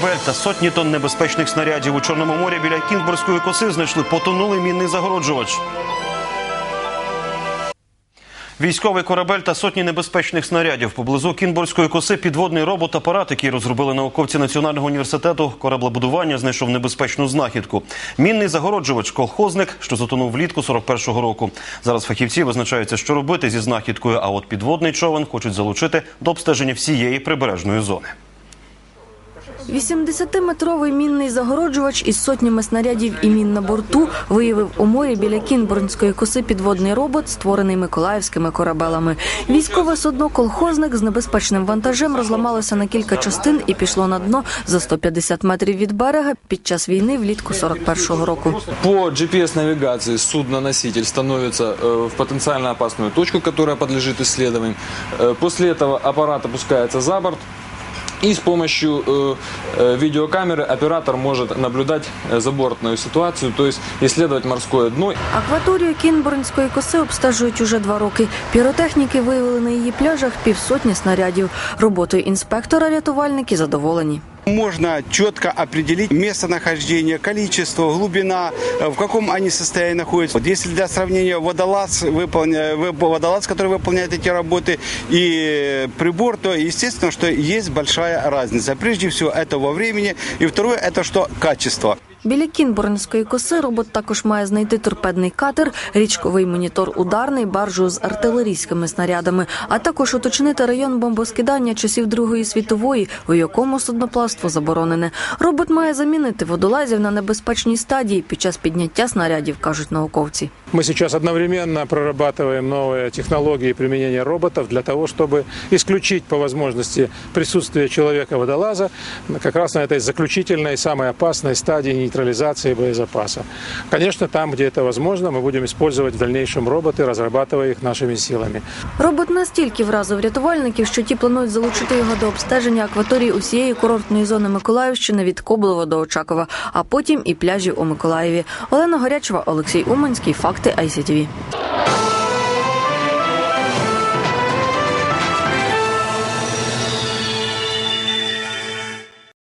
та сотні тонн небезпечних снарядів у Чорному морі біля Кінбурзької коси знайшли потонулий мінний загороджувач. Військовий корабель та сотні небезпечних снарядів поблизу Кінбурзької коси підводний робот-апарат, який розробили науковці Національного університету кораблебудування, знайшов небезпечну знахідку. Мінний загороджувач колхозник, що затонув влітку 41-го року. Зараз фахівці визначаються, що робити зі знахідкою. А от підводний човен хочуть залучити до обстеження всієї прибережної зони. 80-метровий мінний загороджувач із сотнями снарядів і мін на борту виявив у морі біля Кінбурнської коси підводний робот, створений миколаївськими корабелами. Військове судно колхозник з небезпечним вантажем розламалося на кілька частин і пішло на дно за 150 метрів від берега під час війни влітку 41-го року. По GPS-навигации судно-носитель становится э, в потенциально опасную точку, которая подлежит исследованию. Э, После этого аппарат опускается за борт. И с помощью э, э, видеокамеры оператор может наблюдать э, забортную ситуацию, то есть исследовать морское дно Акваторію Кінбурнської коси обстежують уже два роки. Піротехніки виявили на її пляжах півсотні снарядів. Роботою інспектора рятувальники задоволені. Можно четко определить местонахождение, количество, глубина, э, в каком они состоянии находятся. Вот если для сравнения водолаз, выполня- вы- водолаз, который выполняет эти работы, и прибор, то естественно, что есть большая разница. Прежде всего, это во времени, и второе, это что качество. Біля Кінбурнської коси робот також має знайти торпедний катер, річковий монітор ударний, баржу з артилерійськими снарядами, а також уточнити район бомбоскидання часів Другої світової, у якому судноплавство заборонене. Робот має замінити водолазів на небезпечній стадії під час підняття снарядів, кажуть науковці. Мы сейчас одновременно прорабатываем новые технологии применения роботов для того, чтобы исключить по возможности присутствие человека-водолаза как раз на этой заключительной, самой опасной стадии нейтрализации боезапаса. Конечно, там, где это возможно, мы будем использовать в дальнейшем роботы, разрабатывая их нашими силами. Робот настільки вразив рятувальників, що ті планують залучити його до обстеження акваторії усієї курортної зони Миколаївщини від Коблова до Очакова, а потім і пляжів у Миколаєві. Олена Горячева, Олексій Уманський. Факти ICTV.